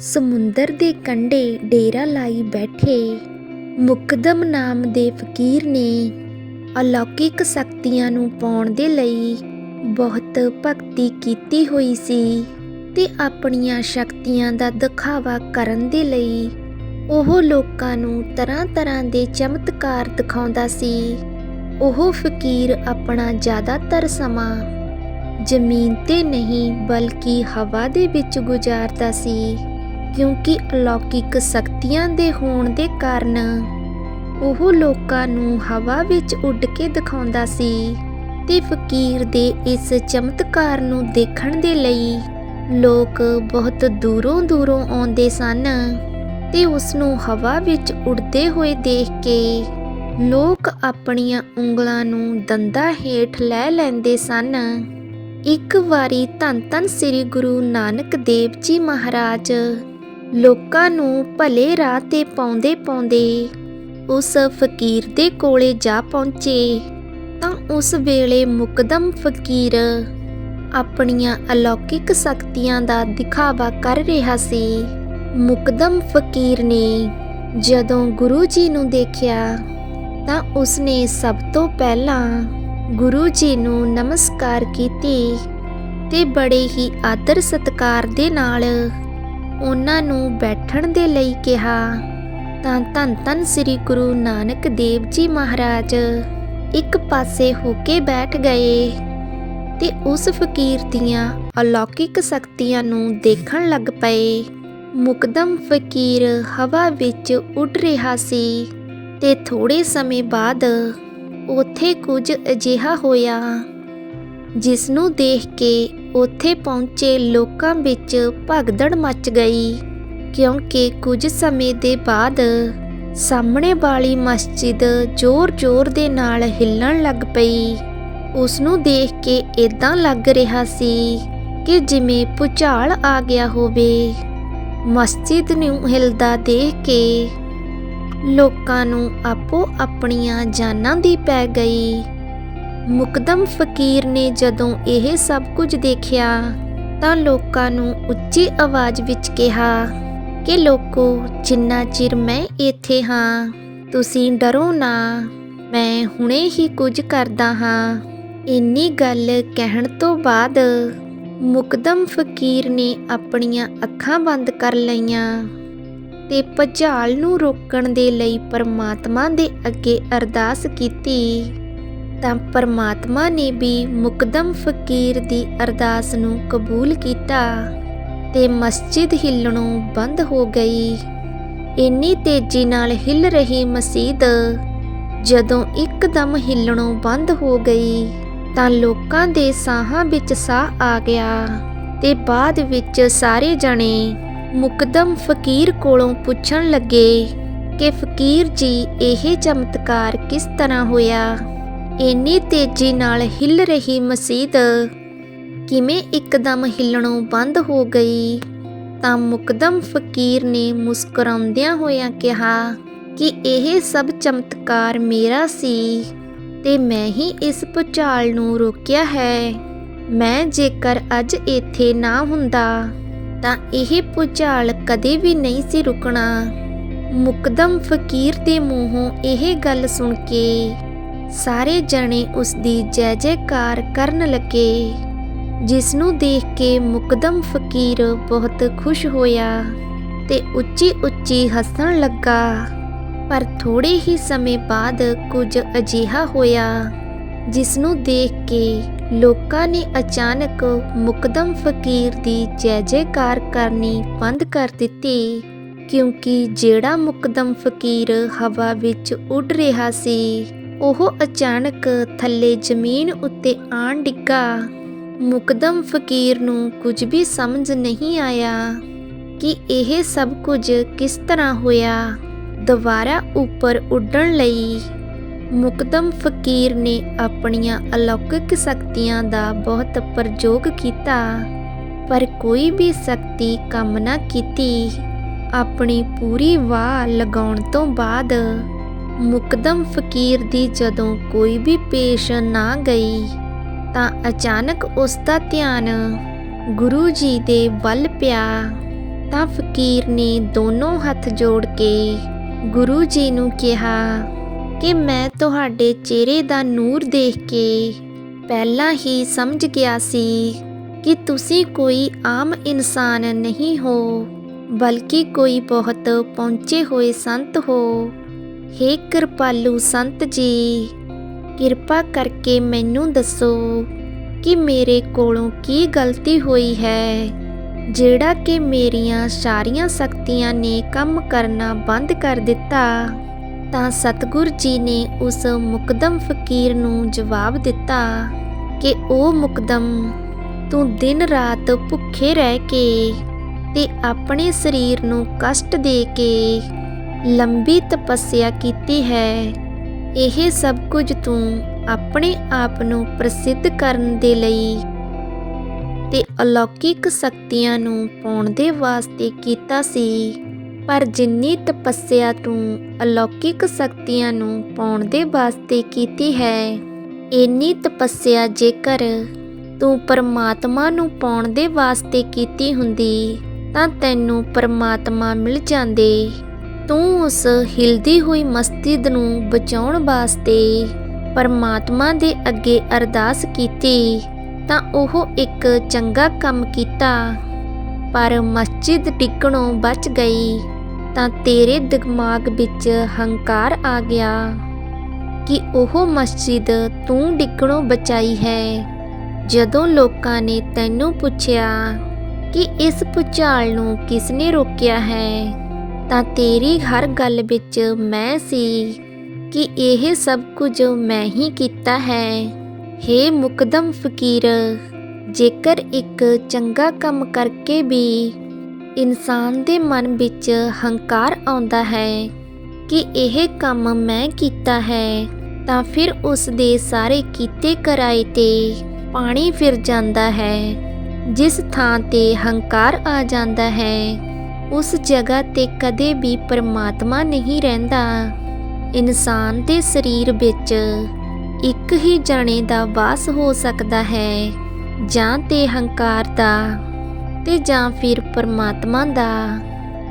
ਸਮੁੰਦਰ ਦੇ ਕੰਢੇ ਡੇਰਾ ਲਾਈ ਬੈਠੇ ਮੁਕਦਮ ਨਾਮ ਦੇ ਫਕੀਰ ਨੇ ਅਲੌਕਿਕ ਸ਼ਕਤੀਆਂ ਨੂੰ ਪਾਉਣ ਦੇ ਲਈ ਬਹੁਤ ਭਗਤੀ ਕੀਤੀ ਹੋਈ ਸੀ ਤੇ ਆਪਣੀਆਂ ਸ਼ਕਤੀਆਂ ਦਾ ਦਿਖਾਵਾ ਕਰਨ ਦੇ ਲਈ ਉਹ ਲੋਕਾਂ ਨੂੰ ਤਰ੍ਹਾਂ-ਤਰ੍ਹਾਂ ਦੇ ਚਮਤਕਾਰ ਦਿਖਾਉਂਦਾ ਸੀ। ਉਹ ਫਕੀਰ ਆਪਣਾ ਜ਼ਿਆਦਾਤਰ ਸਮਾਂ ਜ਼ਮੀਨ ਤੇ ਨਹੀਂ, ਬਲਕਿ ਹਵਾ ਦੇ ਵਿੱਚ ਗੁਜ਼ਾਰਦਾ ਸੀ। ਕਿਉਂਕਿ ਅਲੌਕਿਕ ਸ਼ਕਤੀਆਂ ਦੇ ਹੋਣ ਦੇ ਕਾਰਨ ਉਹ ਲੋਕਾਂ ਨੂੰ ਹਵਾ ਵਿੱਚ ਉੱਡ ਕੇ ਦਿਖਾਉਂਦਾ ਸੀ ਤੇ ਫਕੀਰ ਦੇ ਇਸ ਚਮਤਕਾਰ ਨੂੰ ਦੇਖਣ ਦੇ ਲਈ ਲੋਕ ਬਹੁਤ ਦੂਰੋਂ ਦੂਰੋਂ ਆਉਂਦੇ ਸਨ ਤੇ ਉਸ ਨੂੰ ਹਵਾ ਵਿੱਚ ਉੱਡਦੇ ਹੋਏ ਦੇਖ ਕੇ ਲੋਕ ਆਪਣੀਆਂ ਉਂਗਲਾਂ ਨੂੰ ਦੰਦਾਂ ਹੇਠ ਲੈ ਲੈਂਦੇ ਸਨ। ਇੱਕ ਵਾਰੀ ਧੰਨ ਧੰਨ ਸ੍ਰੀ ਗੁਰੂ ਨਾਨਕ ਦੇਵ ਜੀ ਮਹਾਰਾਜ ਲੋਕਾਂ ਨੂੰ ਭਲੇ ਰਾਹ ਤੇ ਪਾਉਂਦੇ ਪਾਉਂਦੇ ਉਸ ਫਕੀਰ ਦੇ ਕੋਲੇ ਜਾ ਪਹੁੰਚੇ, ਤਾਂ ਉਸ ਵੇਲੇ ਮੁਕਦਮ ਫਕੀਰ ਆਪਣੀਆਂ ਅਲੌਕਿਕ ਸ਼ਕਤੀਆਂ ਦਾ ਦਿਖਾਵਾ ਕਰ ਰਿਹਾ ਸੀ। ਮੁਕਦਮ ਫਕੀਰ ਨੇ ਜਦੋਂ ਗੁਰੂ ਜੀ ਨੂੰ ਦੇਖਿਆ, ਤਾਂ ਉਸਨੇ ਸਭ ਤੋਂ ਪਹਿਲਾਂ ਗੁਰੂ ਜੀ ਨੂੰ ਨਮਸਕਾਰ ਕੀਤੀ ਤੇ ਬੜੇ ਹੀ ਆਦਰ ਸਤਕਾਰ ਦੇ ਨਾਲ ਉਹਨਾਂ ਨੂੰ ਬੈਠਣ ਦੇ ਲਈ ਕਿਹਾ, ਤਾਂ ਧੰਨ ਧੰਨ ਸ੍ਰੀ ਗੁਰੂ ਨਾਨਕ ਦੇਵ ਜੀ ਮਹਾਰਾਜ ਇੱਕ ਪਾਸੇ ਹੋ ਕੇ ਬੈਠ ਗਏ ਤੇ ਉਸ ਫਕੀਰ ਦੀਆਂ ਅਲੌਕਿਕ ਸ਼ਕਤੀਆਂ ਨੂੰ ਦੇਖਣ ਲੱਗ ਪਏ। ਮੁਕਦਮ ਫਕੀਰ ਹਵਾ ਵਿੱਚ ਉੱਡ ਰਿਹਾ ਸੀ ਤੇ ਥੋੜੇ ਸਮੇਂ ਬਾਅਦ ਉੱਥੇ ਕੁਝ ਅਜਿਹਾ ਹੋਇਆ। ਜਿਸ ਨੂੰ ਦੇਖ ਕੇ ਉੱਥੇ ਪਹੁੰਚੇ ਲੋਕਾਂ ਵਿੱਚ ਭਗਦੜ ਮਚ ਗਈ, ਕਿਉਂਕਿ ਕੁਝ ਸਮੇਂ ਦੇ ਬਾਅਦ ਸਾਹਮਣੇ ਵਾਲੀ ਮਸਜਿਦ ਜ਼ੋਰ-ਜ਼ੋਰ ਦੇ ਨਾਲ ਹਿੱਲਣ ਲੱਗ ਪਈ। ਉਸ ਨੂੰ ਦੇਖ ਕੇ ਇਦਾਂ ਲੱਗ ਰਿਹਾ ਸੀ ਕਿ ਜਿਵੇਂ ਭੁਚਾਲ ਆ ਗਿਆ ਹੋਵੇ। ਮਸਜਿਦ ਨੂੰ ਹਿਲਦਾ ਦੇਖ ਕੇ ਲੋਕਾਂ ਨੂੰ ਆਪੋ ਆਪਣੀਆਂ ਜਾਨਾਂ ਦੀ ਪੈ ਗਈ। ਮੁਕਦਮ ਫਕੀਰ ਨੇ ਜਦੋਂ ਇਹ ਸਭ ਕੁਝ ਦੇਖਿਆ, ਤਾਂ ਲੋਕਾਂ ਨੂੰ ਉੱਚੀ ਆਵਾਜ਼ ਵਿੱਚ ਕਿਹਾ, ਕਿ ਲੋਕੋ, ਜਿੰਨਾ ਚਿਰ ਮੈਂ ਇੱਥੇ ਹਾਂ, ਤੁਸੀਂ ਡਰੋ ਨਾ, ਮੈਂ ਹੁਣੇ ਹੀ ਕੁਝ ਕਰਦਾ ਹਾਂ। ਇੰਨੀ ਗੱਲ ਕਹਿਣ ਤੋਂ ਬਾਅਦ ਮੁਕਦਮ ਫਕੀਰ ਨੇ ਆਪਣੀਆਂ ਅੱਖਾਂ ਬੰਦ ਕਰ ਲਈਆਂ ਤੇ ਭਜਾਲ ਨੂੰ ਰੋਕਣ ਦੇ ਲਈ ਪਰਮਾਤਮਾ ਦੇ ਅੱਗੇ ਅਰਦਾਸ ਕੀਤੀ। ਤਾਂ ਪਰਮਾਤਮਾ ਨੇ ਵੀ ਮੁਕਦਮ ਫਕੀਰ ਦੀ ਅਰਦਾਸ ਨੂੰ ਕਬੂਲ ਕੀਤਾ ਤੇ ਮਸਜਿਦ ਹਿੱਲਣੋਂ ਬੰਦ ਹੋ ਗਈ। ਇੰਨੀ ਤੇਜ਼ੀ ਨਾਲ ਹਿੱਲ ਰਹੀ ਮਸਜਿਦ ਜਦੋਂ ਇੱਕਦਮ ਹਿੱਲਣੋਂ ਬੰਦ ਹੋ ਗਈ ਤਾਂ ਲੋਕਾਂ ਦੇ ਸਾਹਾਂ ਵਿੱਚ ਸਾਹ ਆ ਗਿਆ ਤੇ ਬਾਅਦ ਵਿੱਚ ਸਾਰੇ ਜਣੇ ਮੁਕਦਮ ਫਕੀਰ ਕੋਲੋਂ ਪੁੱਛਣ ਲੱਗੇ ਕਿ ਫਕੀਰ ਜੀ, ਇਹ ਚਮਤਕਾਰ ਕਿਸ ਤਰ੍ਹਾਂ ਹੋਇਆ? ਇੰਨੀ ਤੇਜ਼ੀ ਨਾਲ ਹਿੱਲ ਰਹੀ ਮਸਜਿਦ ਕਿਵੇਂ ਇੱਕਦਮ ਹਿੱਲਣੋਂ ਬੰਦ ਹੋ ਗਈ? ਤਾਂ ਮੁਕਦਮ ਫਕੀਰ ਨੇ ਮੁਸਕਰਾਉਂਦਿਆਂ ਹੋਇਆਂ ਕਿਹਾ ਕਿ ਇਹ ਸਭ ਚਮਤਕਾਰ ਮੇਰਾ ਸੀ ਤੇ ਮੈਂ ਹੀ ਇਸ ਭੁਚਾਲ ਨੂੰ ਰੋਕਿਆ ਹੈ। ਮੈਂ ਜੇਕਰ ਅੱਜ ਇੱਥੇ ਨਾ ਹੁੰਦਾ, ਤਾਂ ਇਹ ਭੁਚਾਲ ਕਦੇ ਵੀ ਨਹੀਂ ਸੀ ਰੁਕਣਾ। ਮੁਕਦਮ ਫਕੀਰ ਦੇ ਮੂੰਹੋਂ ਇਹ ਗੱਲ ਸੁਣ ਕੇ ਸਾਰੇ ਜਣੇ ਉਸ ਦੀ ਜੈ ਜੈਕਾਰ ਕਰਨ ਲੱਗੇ ਜਿਸ ਨੂੰ ਦੇਖ ਕੇ ਮੁਕਦਮ ਫਕੀਰ ਬਹੁਤ ਖੁਸ਼ ਹੋਇਆ ਤੇ ਉੱਚੀ ਉੱਚੀ ਹੱਸਣ ਲੱਗਾ। ਪਰ ਥੋੜੇ ਹੀ ਸਮੇਂ ਬਾਅਦ ਕੁਝ ਅਜਿਹਾ ਹੋਇਆ ਜਿਸ ਨੂੰ ਦੇਖ ਕੇ ਲੋਕਾਂ ਨੇ ਅਚਾਨਕ ਮੁਕਦਮ ਫਕੀਰ ਦੀ ਜੈ ਜੈਕਾਰ ਕਰਨੀ ਬੰਦ ਕਰ ਦਿੱਤੀ, ਕਿਉਂਕਿ ਜਿਹੜਾ ਮੁਕਦਮ ਫਕੀਰ ਹਵਾ ਵਿੱਚ ਉੱਡ ਰਿਹਾ ਸੀ ਉਹ ਅਚਾਨਕ ਥੱਲੇ ਜ਼ਮੀਨ ਉੱਤੇ ਆਣ ਡਿੱਗਾ। ਮੁਕਦਮ ਫਕੀਰ ਨੂੰ ਕੁਝ ਵੀ ਸਮਝ ਨਹੀਂ ਆਇਆ ਕਿ ਇਹ ਸਭ ਕੁਝ ਕਿਸ ਤਰ੍ਹਾਂ ਹੋਇਆ। ਦੁਬਾਰਾ ਉੱਪਰ ਉੱਡਣ ਲਈ ਮੁਕਦਮ ਫਕੀਰ ਨੇ ਆਪਣੀਆਂ ਅਲੌਕਿਕ ਸ਼ਕਤੀਆਂ ਦਾ ਬਹੁਤ ਪ੍ਰਯੋਗ ਕੀਤਾ, ਪਰ ਕੋਈ ਵੀ ਸ਼ਕਤੀ ਕੰਮ ਨਾ ਕੀਤੀ। ਆਪਣੀ ਪੂਰੀ ਵਾਹ ਲਗਾਉਣ ਤੋਂ ਬਾਅਦ ਮੁਕਦਮ ਫਕੀਰ ਦੀ ਜਦੋਂ ਕੋਈ ਵੀ ਪੇਸ਼ ਨਾ ਗਈ, ਤਾਂ ਅਚਾਨਕ ਉਸ ਦਾ ਧਿਆਨ ਗੁਰੂ ਜੀ ਦੇ ਵੱਲ ਪਿਆ। ਤਾਂ ਫਕੀਰ ਨੇ ਦੋਨੋਂ ਹੱਥ ਜੋੜ ਕੇ ਗੁਰੂ ਜੀ ਨੂੰ ਕਿਹਾ, ਕਿ ਮੈਂ ਤੁਹਾਡੇ ਚਿਹਰੇ ਦਾ ਨੂਰ ਦੇਖ ਕੇ ਪਹਿਲਾਂ ਹੀ ਸਮਝ ਗਿਆ ਸੀ ਕਿ ਤੁਸੀਂ ਕੋਈ ਆਮ ਇਨਸਾਨ ਨਹੀਂ ਹੋ, ਬਲਕਿ ਕੋਈ ਬਹੁਤ ਪਹੁੰਚੇ ਹੋਏ ਸੰਤ ਹੋ। ਹੇ ਕਿਰਪਾਲੂ ਸੰਤ ਜੀ, ਕਿਰਪਾ ਕਰਕੇ ਮੈਨੂੰ ਦੱਸੋ ਕਿ ਮੇਰੇ ਕੋਲੋਂ ਕੀ ਗਲਤੀ ਹੋਈ ਹੈ, ਜਿਹੜਾ ਕਿ ਮੇਰੀਆਂ ਸਾਰੀਆਂ ਸ਼ਕਤੀਆਂ ਨੇ ਕੰਮ ਕਰਨਾ ਬੰਦ ਕਰ ਦਿੱਤਾ। ਤਾਂ ਸਤਿਗੁਰ ਜੀ ਨੇ ਉਸ ਮੁਕਦਮ ਫਕੀਰ ਨੂੰ ਜਵਾਬ ਦਿੱਤਾ ਕਿ, ਉਹ ਮੁਕਦਮ, ਤੂੰ ਦਿਨ ਰਾਤ ਭੁੱਖੇ ਰਹਿ ਕੇ ਤੇ ਆਪਣੇ ਸਰੀਰ ਨੂੰ ਕਸ਼ਟ ਦੇ ਕੇ ਲੰਬੀ ਤਪੱਸਿਆ ਕੀਤੀ ਹੈ। ਇਹ ਸਭ ਕੁਝ ਤੂੰ ਆਪਣੇ ਆਪ ਨੂੰ ਪ੍ਰਸਿੱਧ ਕਰਨ ਦੇ ਲਈ ਤੇ ਅਲੌਕਿਕ ਸ਼ਕਤੀਆਂ ਨੂੰ ਪਾਉਣ ਦੇ ਵਾਸਤੇ ਕੀਤਾ ਸੀ। ਪਰ ਜਿੰਨੀ ਤਪੱਸਿਆ ਤੂੰ ਅਲੌਕਿਕ ਸ਼ਕਤੀਆਂ ਨੂੰ ਪਾਉਣ ਦੇ ਵਾਸਤੇ ਕੀਤੀ ਹੈ ਇੰਨੀ ਤਪੱਸਿਆ ਜੇਕਰ ਤੂੰ ਪਰਮਾਤਮਾ ਨੂੰ ਪਾਉਣ ਦੇ ਵਾਸਤੇ ਕੀਤੀ ਹੁੰਦੀ, ਤਾਂ ਤੈਨੂੰ ਪਰਮਾਤਮਾ ਮਿਲ ਜਾਂਦੇ। ਤੂੰ ਉਸ ਹਿਲਦੀ ਹੋਈ ਮਸਜਿਦ ਨੂੰ ਬਚਾਉਣ ਵਾਸਤੇ ਪਰਮਾਤਮਾ ਦੇ ਅੱਗੇ ਅਰਦਾਸ ਕੀਤੀ, ਤਾਂ ਉਹ ਇੱਕ ਚੰਗਾ ਕੰਮ ਕੀਤਾ। ਪਰ ਮਸਜਿਦ ਡਿੱਗਣੋਂ ਬਚ ਗਈ, ਤਾਂ ਤੇਰੇ ਦਿਮਾਗ ਵਿੱਚ ਹੰਕਾਰ ਆ ਗਿਆ ਕਿ ਉਹ ਮਸਜਿਦ ਤੂੰ ਡਿੱਗਣੋਂ ਬਚਾਈ ਹੈ। ਜਦੋਂ ਲੋਕਾਂ ਨੇ ਤੈਨੂੰ ਪੁੱਛਿਆ ਕਿ ਇਸ ਭੁਚਾਲ ਨੂੰ ਕਿਸ ਨੇ ਰੋਕਿਆ ਹੈ ਤਾਂ ਤੇਰੀ ਹਰ ਗੱਲ ਵਿੱਚ ਮੈਂ ਸੀ ਕਿ ਇਹ ਸਭ ਕੁਝ ਮੈਂ ਹੀ ਕੀਤਾ ਹੈ। ਹੇ ਮੁਕਦਮ ਫਕੀਰ, ਜੇਕਰ ਇੱਕ ਚੰਗਾ ਕੰਮ ਕਰਕੇ ਵੀ ਇਨਸਾਨ ਦੇ ਮਨ ਵਿੱਚ ਹੰਕਾਰ ਆਉਂਦਾ ਹੈ ਕਿ ਇਹ ਕੰਮ ਮੈਂ ਕੀਤਾ ਹੈ, ਤਾਂ ਫਿਰ ਉਸ ਦੇ ਸਾਰੇ ਕੀਤੇ ਕਰਾਏ ਤੇ ਪਾਣੀ ਫਿਰ ਜਾਂਦਾ ਹੈ, ਜਿਸ ਥਾਂ ਤੇ ਹੰਕਾਰ ਆ ਜਾਂਦਾ ਹੈ। ਉਸ ਜਗ੍ਹਾ ਤੇ ਕਦੇ ਵੀ ਪਰਮਾਤਮਾ ਨਹੀਂ ਰਹਿੰਦਾ। ਇਨਸਾਨ ਦੇ ਸਰੀਰ ਵਿੱਚ ਇੱਕ ਹੀ ਜਾਣੇ ਦਾ ਵਾਸ ਹੋ ਸਕਦਾ ਹੈ, ਜਾਂ ਤੇ ਹੰਕਾਰ ਦਾ, ਤੇ ਜਾਂ ਫਿਰ ਪਰਮਾਤਮਾ ਦਾ।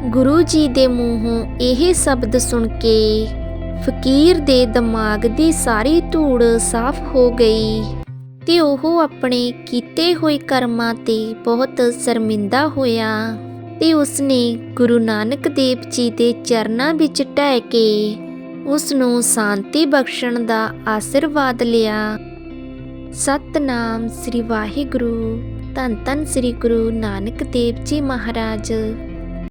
ਗੁਰੂ ਜੀ ਦੇ ਮੂੰਹੋਂ ਇਹ ਸ਼ਬਦ ਸੁਣ ਕੇ ਫਕੀਰ ਦੇ ਦਿਮਾਗ ਦੀ ਸਾਰੀ ਧੂੜ ਸਾਫ਼ ਹੋ ਗਈ, ਤੇ ਉਹ ਆਪਣੇ ਕੀਤੇ ਹੋਏ ਕਰਮਾਂ ਤੇ ਬਹੁਤ ਸ਼ਰਮਿੰਦਾ ਹੋਇਆ। ਤੇ ਉਸਨੇ ਗੁਰੂ ਨਾਨਕ ਦੇਵ ਜੀ ਦੇ ਚਰਨਾਂ ਵਿੱਚ ਢਹਿ ਕੇ ਉਸ ਨੂੰ ਸ਼ਾਂਤੀ ਬਖਸ਼ਣ ਦਾ ਆਸ਼ੀਰਵਾਦ ਲਿਆ। ਸਤਨਾਮ ਸ੍ਰੀ ਵਾਹਿਗੁਰੂ, ਧੰਨ ਧੰਨ ਸ੍ਰੀ ਗੁਰੂ ਨਾਨਕ ਦੇਵ ਜੀ ਮਹਾਰਾਜ।